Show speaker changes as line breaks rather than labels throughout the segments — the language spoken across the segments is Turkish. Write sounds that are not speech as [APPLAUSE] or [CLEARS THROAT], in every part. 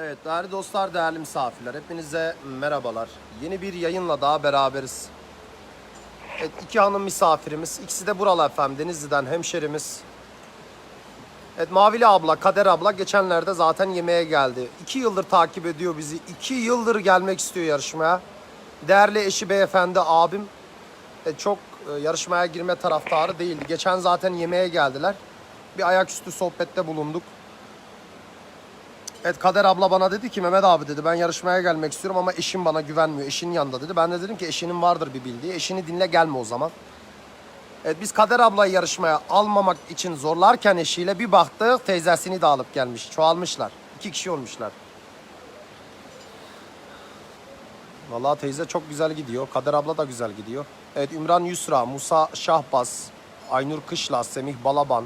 Evet değerli dostlar, değerli misafirler hepinize merhabalar. Yeni bir yayınla daha beraberiz. Evet iki hanım misafirimiz. İkisi de buralı efendim Denizli'den hemşerimiz. Evet Mavili abla, Kader abla geçenlerde zaten yemeğe geldi. İki yıldır takip ediyor bizi. İki yıldır gelmek istiyor yarışmaya. Değerli eşi beyefendi abim e, çok e, yarışmaya girme taraftarı değildi. Geçen zaten yemeğe geldiler. Bir ayaküstü sohbette bulunduk. Evet Kader abla bana dedi ki Mehmet abi dedi ben yarışmaya gelmek istiyorum ama eşim bana güvenmiyor. Eşinin yanında dedi. Ben de dedim ki eşinin vardır bir bildiği. Eşini dinle gelme o zaman. Evet biz Kader ablayı yarışmaya almamak için zorlarken eşiyle bir baktık teyzesini de alıp gelmiş. Çoğalmışlar. İki kişi olmuşlar. Vallahi teyze çok güzel gidiyor. Kader abla da güzel gidiyor. Evet Ümran Yusra, Musa Şahbaz, Aynur Kışla, Semih Balaban,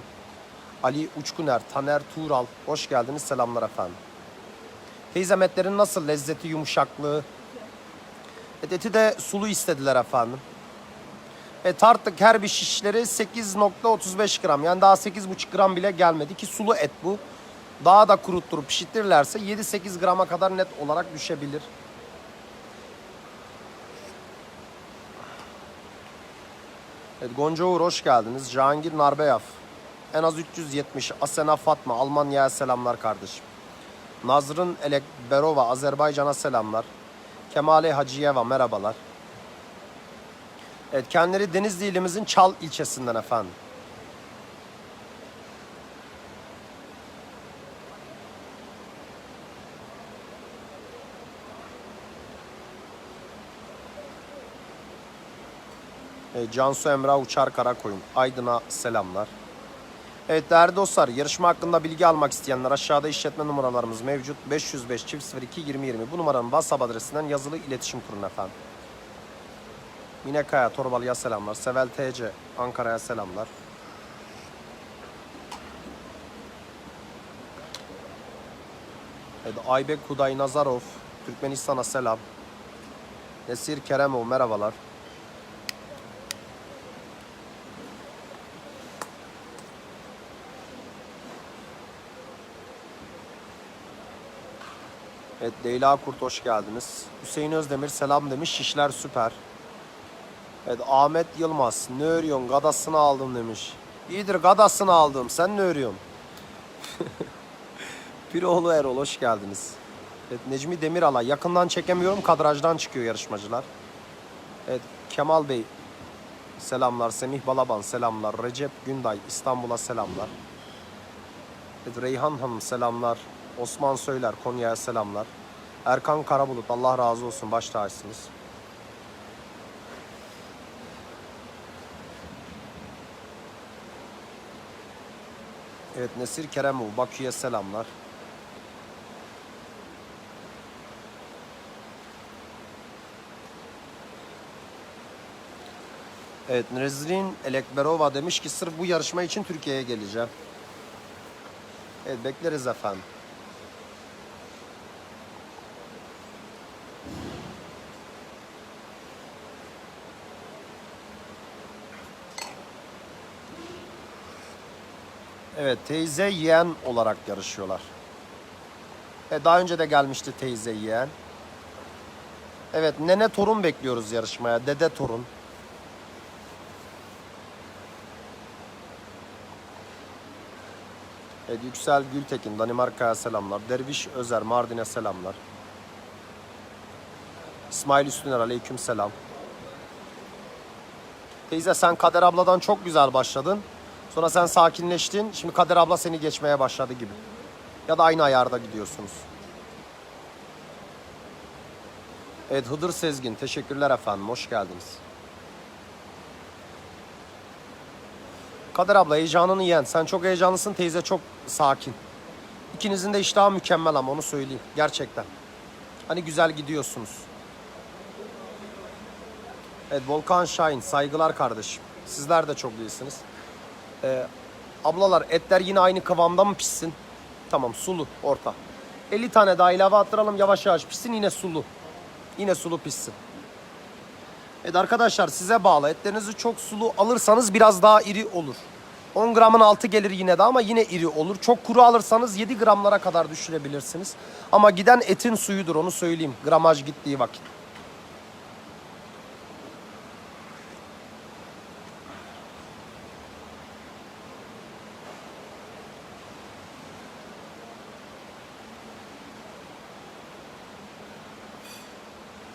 Ali Uçkuner, Taner Tuğral. Hoş geldiniz. Selamlar efendim. Teyzem etlerin nasıl? Lezzeti, yumuşaklığı. Evet, eti de sulu istediler efendim. E tarttık her bir şişleri 8.35 gram. Yani daha 8.5 gram bile gelmedi ki sulu et bu. Daha da kurutturup pişitirlerse 7-8 grama kadar net olarak düşebilir. Evet Gonca Uğur hoş geldiniz. Cihangir Narbeyav. En az 370. Asena Fatma. Almanya'ya selamlar kardeşim. Nazrın Elekberova. Azerbaycan'a selamlar. Kemale Hacıyeva merhabalar. Evet kendileri Denizli ilimizin Çal ilçesinden efendim. Cansu Emrah Uçar Karakoyun. Aydın'a selamlar. Evet değerli dostlar yarışma hakkında bilgi almak isteyenler aşağıda işletme numaralarımız mevcut. 505 çift 02 20 20 bu numaranın WhatsApp adresinden yazılı iletişim kurun efendim. Mine Kaya Torbalı'ya selamlar. Sevel TC Ankara'ya selamlar. Evet, Aybek Kuday Nazarov Türkmenistan'a selam. Nesir Keremov merhabalar. Evet Leyla Kurt hoş geldiniz. Hüseyin Özdemir selam demiş. Şişler süper. Evet Ahmet Yılmaz ne örüyorsun gadasını aldım demiş. İyidir gadasını aldım sen ne örüyorsun? [LAUGHS] Piroğlu Erol hoş geldiniz. Evet Necmi Demiral'a yakından çekemiyorum kadrajdan çıkıyor yarışmacılar. Evet Kemal Bey selamlar. Semih Balaban selamlar. Recep Günday İstanbul'a selamlar. Evet Reyhan Hanım selamlar. Osman Söyler Konya'ya selamlar. Erkan Karabulut Allah razı olsun baş tacısınız. Evet Nesir Keremov Bakü'ye selamlar. Evet Nezrin Elekberova demiş ki sırf bu yarışma için Türkiye'ye geleceğim. Evet bekleriz efendim. Evet teyze yeğen olarak yarışıyorlar. E, daha önce de gelmişti teyze yeğen. Evet nene torun bekliyoruz yarışmaya. Dede torun. Evet, Yüksel Gültekin Danimarka'ya selamlar. Derviş Özer Mardin'e selamlar. İsmail Üstüner aleyküm selam. Teyze sen Kader abladan çok güzel başladın. Sonra sen sakinleştin. Şimdi Kader abla seni geçmeye başladı gibi. Ya da aynı ayarda gidiyorsunuz. Evet Hıdır Sezgin. Teşekkürler efendim. Hoş geldiniz. Kader abla heyecanını yen. Sen çok heyecanlısın. Teyze çok sakin. İkinizin de iştahı mükemmel ama onu söyleyeyim. Gerçekten. Hani güzel gidiyorsunuz. Evet Volkan Şahin. Saygılar kardeşim. Sizler de çok iyisiniz. Ee, ablalar etler yine aynı kıvamda mı pişsin? Tamam sulu orta. 50 tane daha ilave attıralım yavaş yavaş pişsin yine sulu. Yine sulu pişsin. Evet arkadaşlar size bağlı. Etlerinizi çok sulu alırsanız biraz daha iri olur. 10 gramın altı gelir yine de ama yine iri olur. Çok kuru alırsanız 7 gramlara kadar düşürebilirsiniz. Ama giden etin suyudur onu söyleyeyim. Gramaj gittiği vakit.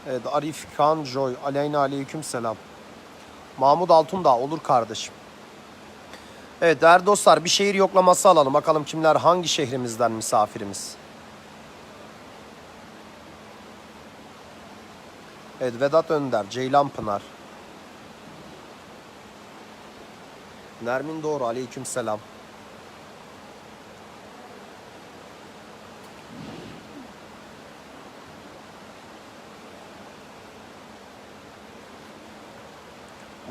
Evet Arif Kan Joy. Aleyna aleyküm selam. Mahmut Altundağ olur kardeşim. Evet değerli dostlar bir şehir yoklaması alalım. Bakalım kimler hangi şehrimizden misafirimiz. Evet Vedat Önder, Ceylan Pınar. Nermin Doğru aleyküm selam.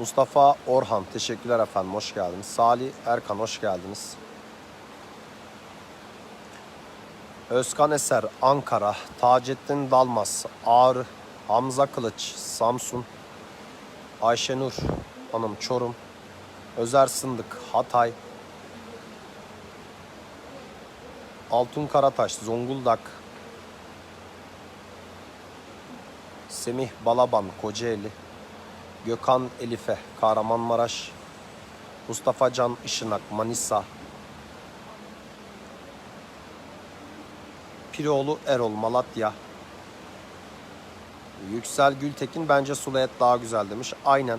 Mustafa Orhan teşekkürler efendim hoş geldiniz. Salih Erkan hoş geldiniz. Özkan Eser Ankara, Taceddin Dalmaz Ağrı, Hamza Kılıç Samsun, Ayşenur Hanım Çorum, Özer Sındık Hatay, Altun Karataş Zonguldak, Semih Balaban Kocaeli, Gökhan Elife Kahramanmaraş, Mustafa Can Işınak Manisa, Piroğlu Erol Malatya, Yüksel Gültekin bence sulu et daha güzel demiş. Aynen.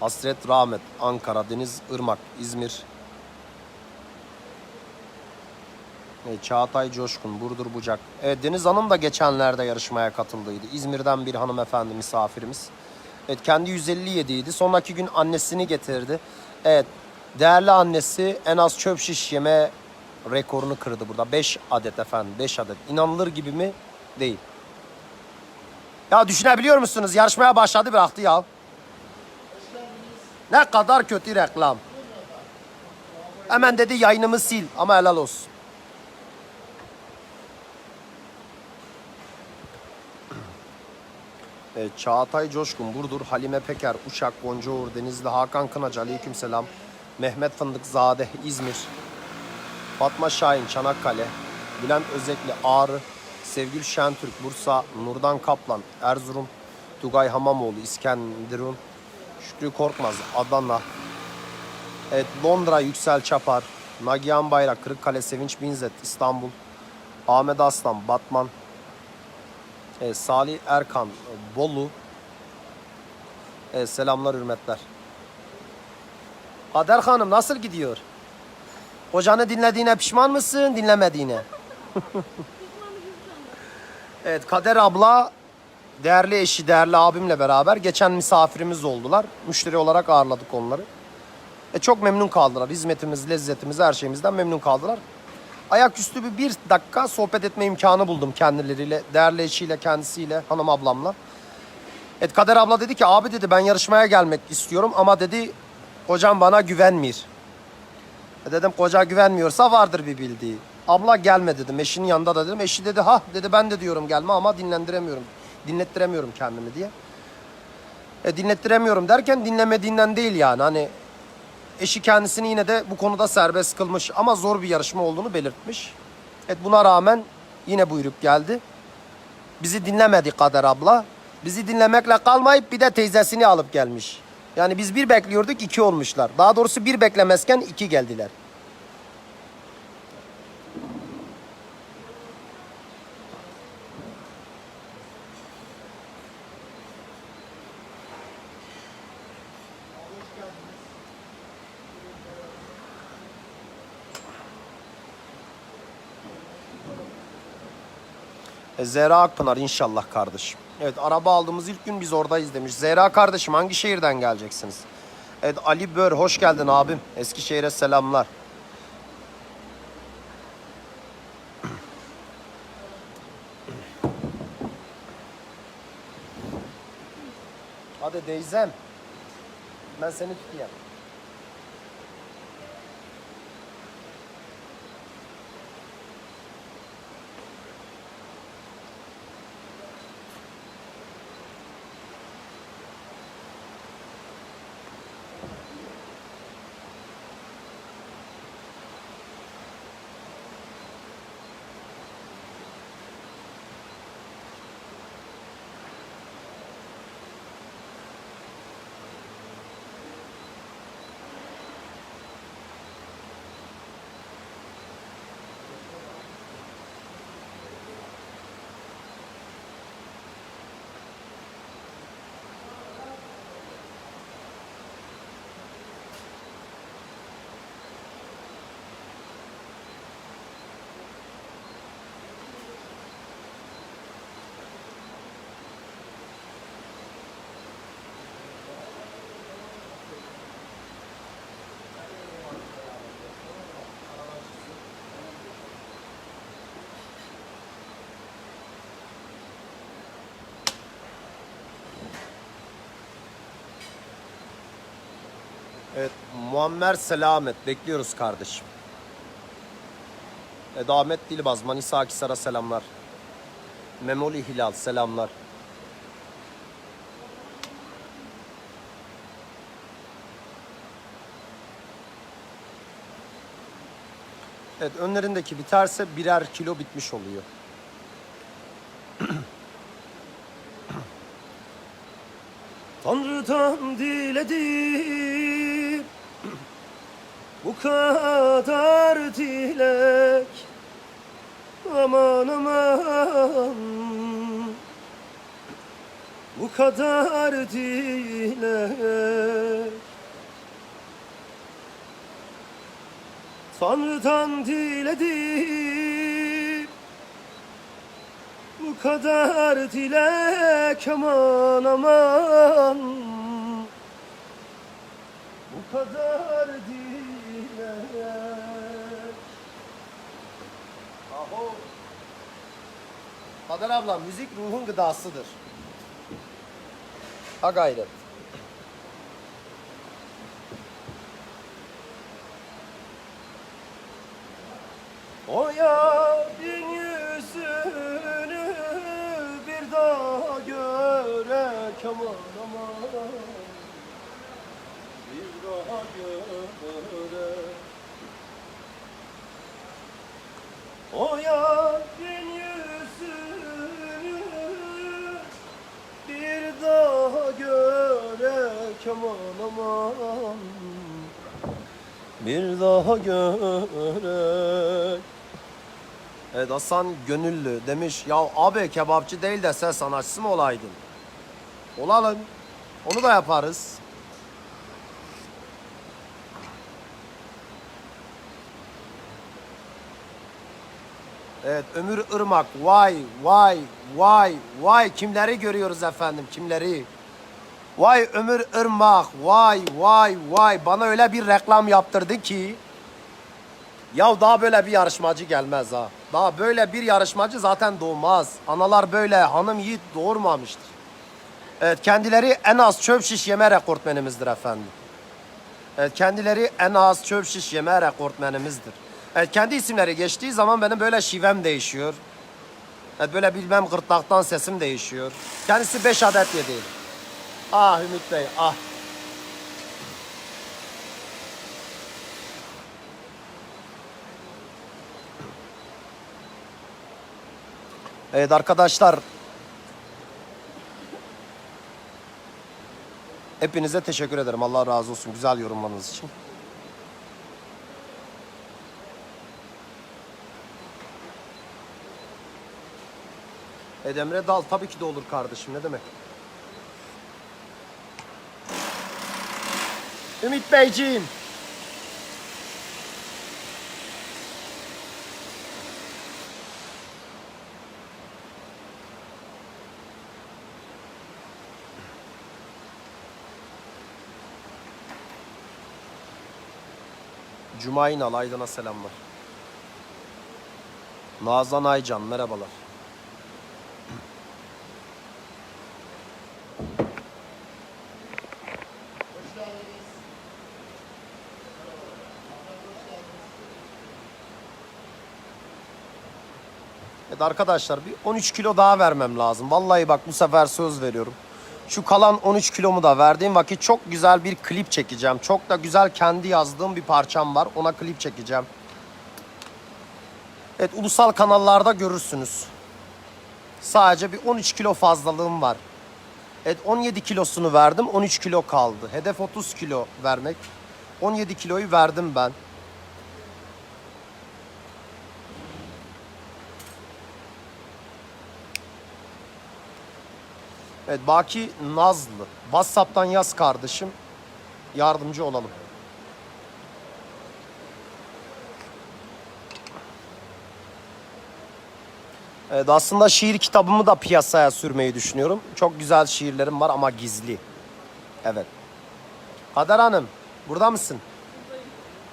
Hasret Rahmet Ankara, Deniz Irmak, İzmir. Evet, Çağatay Coşkun, Burdur Bucak. Evet, Deniz Hanım da geçenlerde yarışmaya katıldıydı. İzmir'den bir hanımefendi misafirimiz. Evet, kendi 157 idi. Sonraki gün annesini getirdi. Evet, değerli annesi en az çöp şiş yeme rekorunu kırdı burada. 5 adet efendim, 5 adet. İnanılır gibi mi? Değil. Ya düşünebiliyor musunuz? Yarışmaya başladı bıraktı ya. Ne kadar kötü reklam. Hemen dedi yayınımı sil ama helal olsun. Evet, Çağatay Coşkun, Burdur, Halime Peker, Uşak, Gonca Uğur, Denizli, Hakan Kınacı, Aleykümselam. Mehmet Fındıkzade, İzmir. Fatma Şahin, Çanakkale. Bülent Özekli, Ağrı. Sevgül Şentürk, Bursa. Nurdan Kaplan, Erzurum. Tugay Hamamoğlu, İskenderun. Şükrü Korkmaz, Adana. Evet, Londra, Yüksel Çapar. Nagihan Bayrak, Kırıkkale, Sevinç Binzet, İstanbul. Ahmet Aslan, Batman. Evet, Salih Erkan, Bolu. Evet, selamlar, hürmetler. Kader Hanım nasıl gidiyor? Kocanı dinlediğine pişman mısın, dinlemediğine? [LAUGHS] evet, Kader abla değerli eşi, değerli abimle beraber geçen misafirimiz oldular. Müşteri olarak ağırladık onları. E, çok memnun kaldılar. Hizmetimiz, lezzetimiz, her şeyimizden memnun kaldılar. Ayaküstü bir, bir dakika sohbet etme imkanı buldum kendileriyle. Değerli eşiyle, kendisiyle, hanım ablamla. Evet Kader abla dedi ki abi dedi ben yarışmaya gelmek istiyorum ama dedi kocam bana güvenmiyor. E dedim koca güvenmiyorsa vardır bir bildiği. Abla gelme dedim eşinin yanında da dedim. Eşi dedi ha dedi ben de diyorum gelme ama dinlendiremiyorum. Dinlettiremiyorum kendimi diye. E dinlettiremiyorum derken dinlemediğinden değil yani hani eşi kendisini yine de bu konuda serbest kılmış ama zor bir yarışma olduğunu belirtmiş. Evet buna rağmen yine buyruk geldi. Bizi dinlemedi Kader abla. Bizi dinlemekle kalmayıp bir de teyzesini alıp gelmiş. Yani biz bir bekliyorduk iki olmuşlar. Daha doğrusu bir beklemezken iki geldiler. Zehra Akpınar inşallah kardeşim. Evet araba aldığımız ilk gün biz oradayız demiş. Zehra kardeşim hangi şehirden geleceksiniz? Evet Ali Bör hoş geldin abim. Eskişehir'e selamlar. Hadi Deyzem. Ben seni tutayım. Muammer Selamet bekliyoruz kardeşim. Eda Ahmet Dilbaz, Manisa Akisar'a selamlar. Memoli Hilal selamlar. Evet önlerindeki biterse birer kilo bitmiş oluyor. [CLEARS THROAT] Tanrı'dan diledim kadar dilek. Aman aman. Bu kadar dilek. Tanrı'dan diledim. Bu kadar dilek aman aman. Bu kadar dilek Kader abla müzik ruhun gıdasıdır. Ha gayret. O yarın yüzünü bir daha görek aman aman Bir daha görek O yarın aman aman bir daha görek. Evet Hasan Gönüllü demiş ya abi kebapçı değil de sen sanatçısı mı olaydın? Olalım. Onu da yaparız. Evet Ömür Irmak vay vay vay vay kimleri görüyoruz efendim kimleri? Vay Ömür Irmak vay vay vay bana öyle bir reklam yaptırdı ki ya daha böyle bir yarışmacı gelmez ha. Daha böyle bir yarışmacı zaten doğmaz. Analar böyle hanım yiğit doğurmamıştır. Evet kendileri en az çöp şiş yeme rekortmenimizdir efendim. Evet kendileri en az çöp şiş yeme rekortmenimizdir. Evet kendi isimleri geçtiği zaman benim böyle şivem değişiyor. Evet böyle bilmem gırtlaktan sesim değişiyor. Kendisi 5 adet yedi. Ah Ümit Bey ah. Evet arkadaşlar. Hepinize teşekkür ederim. Allah razı olsun güzel yorumlarınız için. Edemre Dal tabii ki de olur kardeşim ne demek. Ümit Beyciğim. Cuma İnal, Aydın'a selamlar. Nazan Aycan, merhabalar. Evet arkadaşlar bir 13 kilo daha vermem lazım. Vallahi bak bu sefer söz veriyorum. Şu kalan 13 kilomu da verdiğim vakit çok güzel bir klip çekeceğim. Çok da güzel kendi yazdığım bir parçam var. Ona klip çekeceğim. Evet ulusal kanallarda görürsünüz. Sadece bir 13 kilo fazlalığım var. Evet 17 kilosunu verdim 13 kilo kaldı. Hedef 30 kilo vermek. 17 kiloyu verdim ben. Evet Baki Nazlı. WhatsApp'tan yaz kardeşim. Yardımcı olalım. Evet aslında şiir kitabımı da piyasaya sürmeyi düşünüyorum. Çok güzel şiirlerim var ama gizli. Evet. Kader Hanım burada mısın?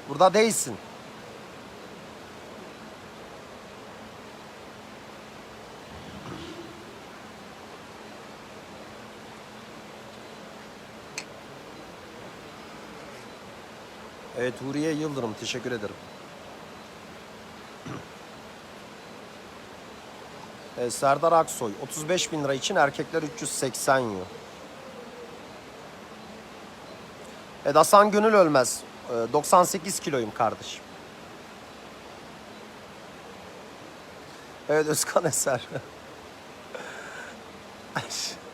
Burada değilsin. Evet Huriye Yıldırım teşekkür ederim. [CLEARS THROAT] Ee, Serdar Aksoy 35 bin lira için erkekler 380 euro. Evet Hasan Gönül Ölmez ee, 98 kiloyum kardeşim. Evet Özkan Eser. [LAUGHS]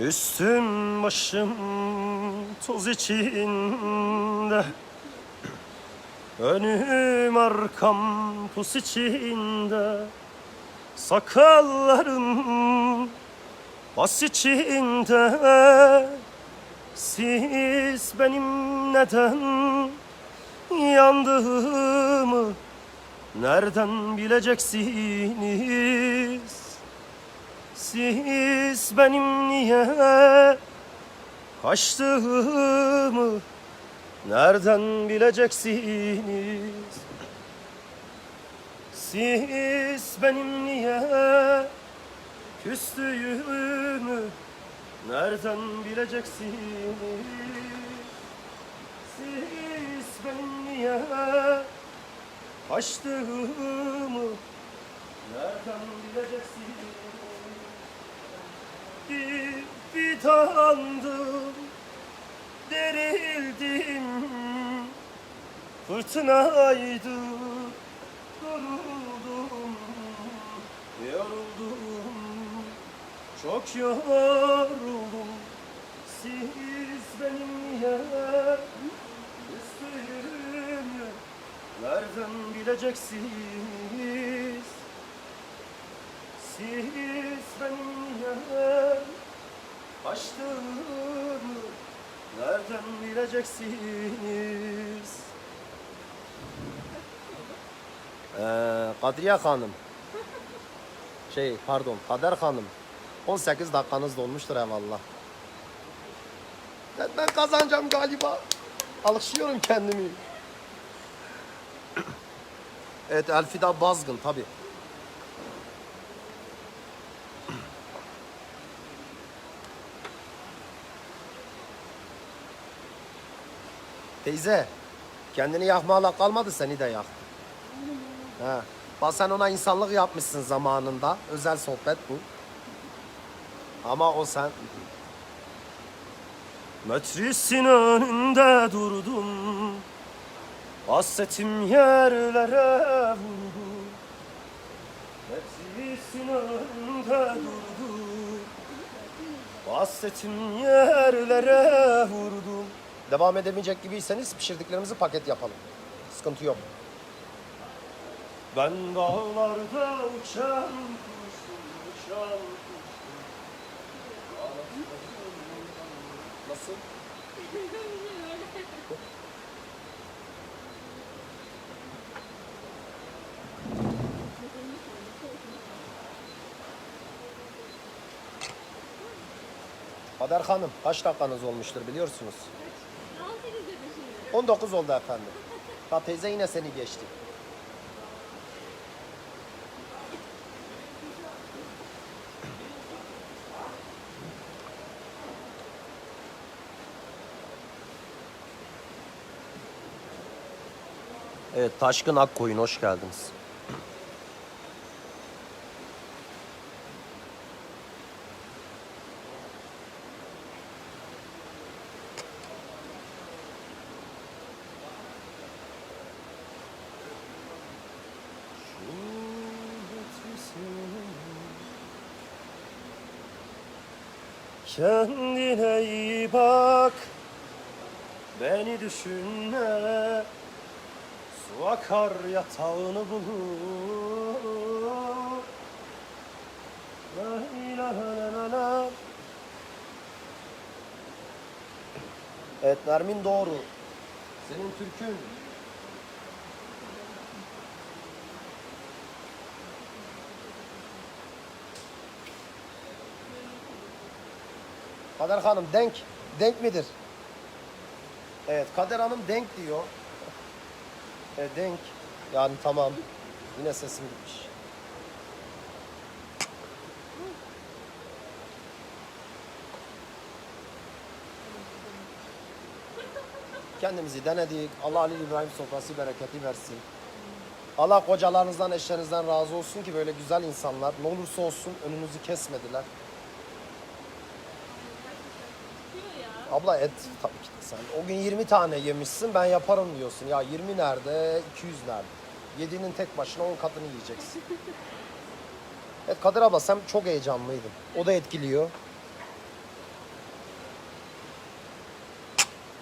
Üstüm başım toz içinde. Önüm arkam pus içinde. Sakallarım bas içinde. Siz benim neden yandığımı Nereden bileceksiniz? Siz benim niye kaçtığımı nereden bileceksiniz? Siz benim niye küstüğümü nereden bileceksiniz? Siz benim niye kaçtığımı nereden bileceksiniz? Bir fidandım Derildim Fırtınaydı Yoruldum Yoruldum. Çok yoruldum. Siz benim yer Üstümü Nereden bileceksiniz siz benim yer açtığımı nereden bileceksiniz? Ee, Kadriye Hanım. Şey pardon Kader Hanım. 18 dakikanız dolmuştur eyvallah. Ben, ben kazanacağım galiba. Alışıyorum kendimi. Evet Elfida Bazgın tabii. Teyze, kendini yakmayla kalmadı seni de yaktı. He. Bak sen ona insanlık yapmışsın zamanında. Özel sohbet bu. Ama o sen... Metrisin önünde durdum. Hasretim yerlere vurdu. Metrisin önünde durdum. Hasretim yerlere vurdum. Devam edemeyecek gibiyseniz pişirdiklerimizi paket yapalım. Sıkıntı yok. Ben dağlarda uçan kuşum, uçan kuşum. Nasıl? Kader Hanım kaç dakikanız olmuştur biliyorsunuz? 19 oldu efendim. Ha teyze yine seni geçti. Evet Taşkın Akkoyun hoş geldiniz. Kendine iyi bak Beni düşünme Su akar yatağını bulur La ilahe illallah. Evet Nermin doğru. Senin türkün. Kader Hanım denk. Denk midir? Evet Kader Hanım denk diyor. E, denk. Yani tamam. Yine sesim gitmiş. Kendimizi denedik. Allah Ali İbrahim sofrası bereketi versin. Allah kocalarınızdan, eşlerinizden razı olsun ki böyle güzel insanlar ne olursa olsun önünüzü kesmediler. Abla et tabii ki de sen. O gün 20 tane yemişsin ben yaparım diyorsun. Ya 20 nerede, 200 nerede? Yediğinin tek başına 10 katını yiyeceksin. [LAUGHS] Evet Kadir abla sen çok heyecanlıydın. O da etkiliyor.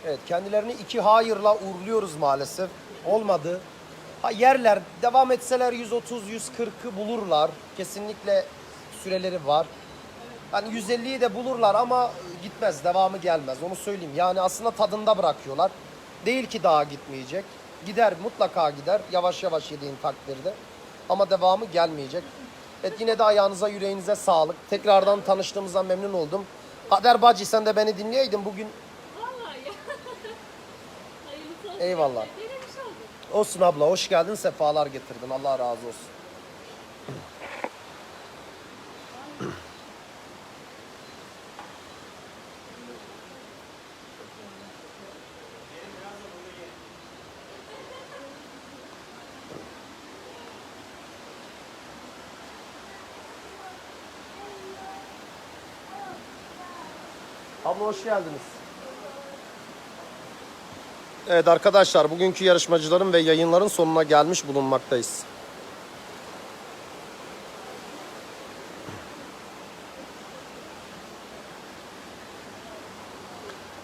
Evet kendilerini iki hayırla uğurluyoruz maalesef. Olmadı. Ha, yerler devam etseler 130-140'ı bulurlar. Kesinlikle süreleri var. Hani 150'yi de bulurlar ama gitmez, devamı gelmez. Onu söyleyeyim. Yani aslında tadında bırakıyorlar. Değil ki daha gitmeyecek. Gider, mutlaka gider. Yavaş yavaş yediğin takdirde. Ama devamı gelmeyecek. Evet yine de ayağınıza, yüreğinize sağlık. Tekrardan tanıştığımızdan memnun oldum. Kader Bacı sen de beni dinleyeydin bugün.
Vallahi ya. [LAUGHS] Hayırlısı olsun.
Eyvallah. Olsun abla hoş geldin, sefalar getirdin. Allah razı olsun. [CLEARS THROAT] Hoş geldiniz. Evet arkadaşlar bugünkü yarışmacıların ve yayınların sonuna gelmiş bulunmaktayız.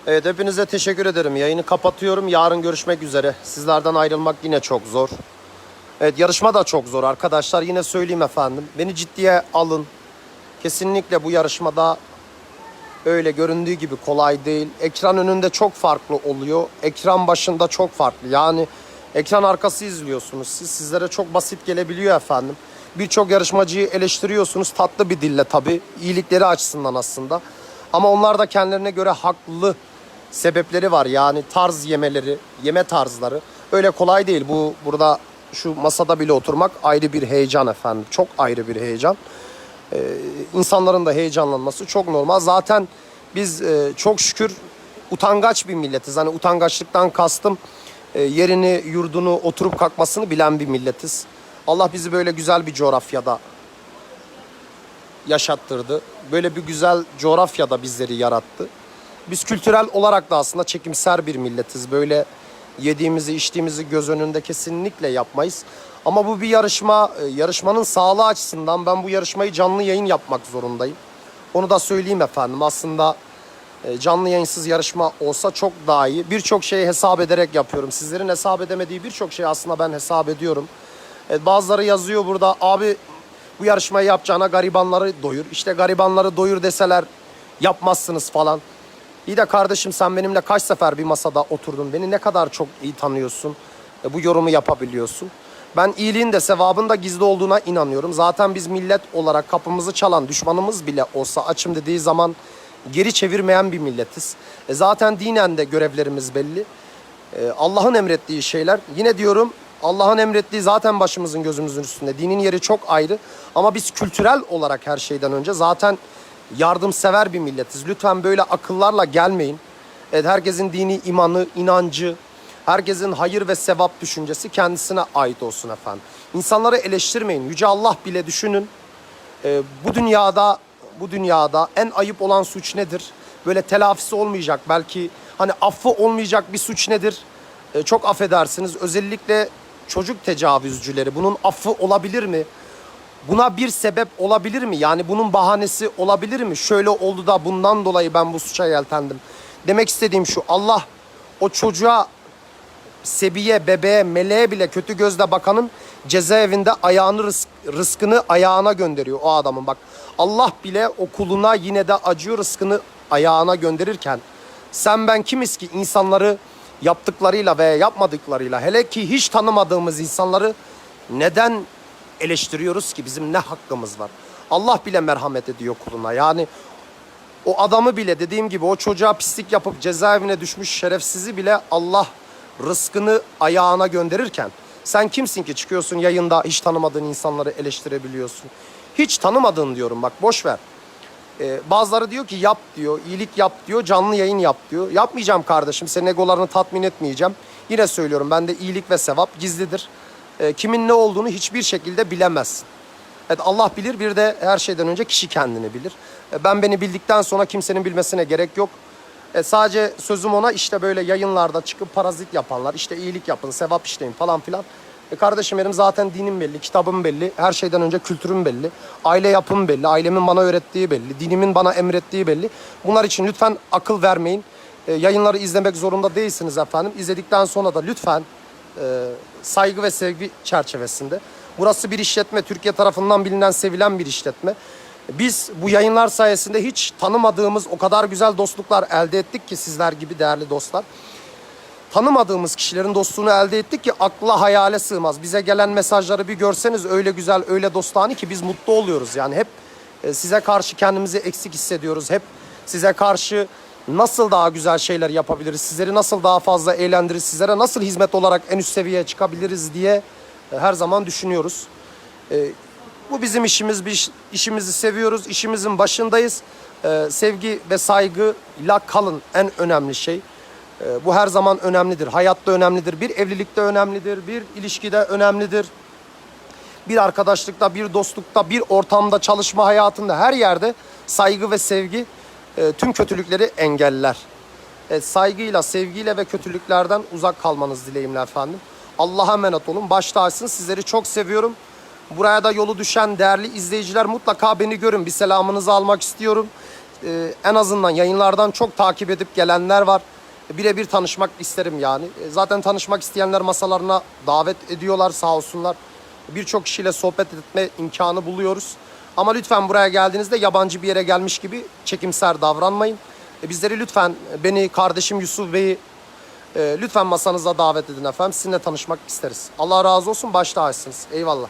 Evet hepinize teşekkür ederim. Yayını kapatıyorum. Yarın görüşmek üzere. Sizlerden ayrılmak yine çok zor. Evet yarışma da çok zor arkadaşlar. Yine söyleyeyim efendim. Beni ciddiye alın. Kesinlikle bu yarışmada öyle göründüğü gibi kolay değil. Ekran önünde çok farklı oluyor. Ekran başında çok farklı. Yani ekran arkası izliyorsunuz. Siz sizlere çok basit gelebiliyor efendim. Birçok yarışmacıyı eleştiriyorsunuz tatlı bir dille tabii. iyilikleri açısından aslında. Ama onlar da kendilerine göre haklı sebepleri var. Yani tarz yemeleri, yeme tarzları öyle kolay değil. Bu burada şu masada bile oturmak ayrı bir heyecan efendim. Çok ayrı bir heyecan insanların da heyecanlanması çok normal. Zaten biz e, çok şükür utangaç bir milletiz. Hani utangaçlıktan kastım e, yerini, yurdunu, oturup kalkmasını bilen bir milletiz. Allah bizi böyle güzel bir coğrafyada yaşattırdı. Böyle bir güzel coğrafyada bizleri yarattı. Biz kültürel olarak da aslında çekimser bir milletiz. Böyle yediğimizi, içtiğimizi göz önünde kesinlikle yapmayız. Ama bu bir yarışma, e, yarışmanın sağlığı açısından ben bu yarışmayı canlı yayın yapmak zorundayım. Onu da söyleyeyim efendim. Aslında e, canlı yayınsız yarışma olsa çok daha iyi. Birçok şeyi hesap ederek yapıyorum. Sizlerin hesap edemediği birçok şeyi aslında ben hesap ediyorum. E, bazıları yazıyor burada abi bu yarışmayı yapacağına garibanları doyur. İşte garibanları doyur deseler yapmazsınız falan. İyi de kardeşim sen benimle kaç sefer bir masada oturdun. Beni ne kadar çok iyi tanıyorsun. Bu yorumu yapabiliyorsun. Ben iyiliğin de sevabın da gizli olduğuna inanıyorum. Zaten biz millet olarak kapımızı çalan düşmanımız bile olsa açım dediği zaman geri çevirmeyen bir milletiz. E, zaten dinen de görevlerimiz belli. E, Allah'ın emrettiği şeyler. Yine diyorum Allah'ın emrettiği zaten başımızın gözümüzün üstünde. Dinin yeri çok ayrı. Ama biz kültürel olarak her şeyden önce zaten yardımsever bir milletiz. Lütfen böyle akıllarla gelmeyin. Evet, herkesin dini imanı, inancı, herkesin hayır ve sevap düşüncesi kendisine ait olsun efendim. İnsanları eleştirmeyin. Yüce Allah bile düşünün. Ee, bu dünyada bu dünyada en ayıp olan suç nedir? Böyle telafisi olmayacak belki hani affı olmayacak bir suç nedir? Ee, çok affedersiniz. Özellikle çocuk tecavüzcüleri bunun affı olabilir mi? Buna bir sebep olabilir mi? Yani bunun bahanesi olabilir mi? Şöyle oldu da bundan dolayı ben bu suça yeltendim. Demek istediğim şu. Allah o çocuğa, sebiye, bebeğe, meleğe bile kötü gözle bakanın cezaevinde ayağını rızk, rızkını ayağına gönderiyor o adamın. Bak Allah bile o kuluna yine de acıyor rızkını ayağına gönderirken sen ben kimiz ki insanları yaptıklarıyla veya yapmadıklarıyla hele ki hiç tanımadığımız insanları neden eleştiriyoruz ki bizim ne hakkımız var? Allah bile merhamet ediyor kuluna. Yani o adamı bile dediğim gibi o çocuğa pislik yapıp cezaevine düşmüş şerefsizi bile Allah rızkını ayağına gönderirken sen kimsin ki çıkıyorsun yayında hiç tanımadığın insanları eleştirebiliyorsun. Hiç tanımadığın diyorum bak boş ver. Ee, bazıları diyor ki yap diyor, iyilik yap diyor, canlı yayın yap diyor. Yapmayacağım kardeşim, senin egolarını tatmin etmeyeceğim. Yine söylüyorum, bende iyilik ve sevap gizlidir. Ee, kimin ne olduğunu hiçbir şekilde bilemezsin. Evet Allah bilir, bir de her şeyden önce kişi kendini bilir. Ee, ben beni bildikten sonra kimsenin bilmesine gerek yok. E, sadece sözüm ona işte böyle yayınlarda çıkıp parazit yapanlar, işte iyilik yapın, sevap işleyin falan filan. E kardeşim benim zaten dinim belli, kitabım belli, her şeyden önce kültürüm belli, aile yapım belli, ailemin bana öğrettiği belli, dinimin bana emrettiği belli. Bunlar için lütfen akıl vermeyin. E, yayınları izlemek zorunda değilsiniz efendim. İzledikten sonra da lütfen e, saygı ve sevgi çerçevesinde. Burası bir işletme, Türkiye tarafından bilinen, sevilen bir işletme. Biz bu yayınlar sayesinde hiç tanımadığımız o kadar güzel dostluklar elde ettik ki sizler gibi değerli dostlar. Tanımadığımız kişilerin dostluğunu elde ettik ki akla hayale sığmaz. Bize gelen mesajları bir görseniz öyle güzel, öyle dostane ki biz mutlu oluyoruz. Yani hep e, size karşı kendimizi eksik hissediyoruz. Hep size karşı nasıl daha güzel şeyler yapabiliriz, sizleri nasıl daha fazla eğlendiririz, sizlere nasıl hizmet olarak en üst seviyeye çıkabiliriz diye e, her zaman düşünüyoruz. Bu bizim işimiz, biz işimizi seviyoruz, işimizin başındayız. Ee, sevgi ve saygıyla kalın en önemli şey. Ee, bu her zaman önemlidir. Hayatta önemlidir, bir evlilikte önemlidir, bir ilişkide önemlidir. Bir arkadaşlıkta, bir dostlukta, bir ortamda, çalışma hayatında her yerde saygı ve sevgi e, tüm kötülükleri engeller. E, saygıyla, sevgiyle ve kötülüklerden uzak kalmanız dileğimle efendim. Allah'a emanet olun. Baş tacısın. Sizleri çok seviyorum. Buraya da yolu düşen değerli izleyiciler mutlaka beni görün. Bir selamınızı almak istiyorum. E, en azından yayınlardan çok takip edip gelenler var. Birebir tanışmak isterim yani. E, zaten tanışmak isteyenler masalarına davet ediyorlar sağ olsunlar. Birçok kişiyle sohbet etme imkanı buluyoruz. Ama lütfen buraya geldiğinizde yabancı bir yere gelmiş gibi çekimser davranmayın. E, Bizleri lütfen beni, kardeşim Yusuf Bey'i e, lütfen masanıza davet edin efendim. Sizinle tanışmak isteriz. Allah razı olsun. Başta açsınız. Eyvallah.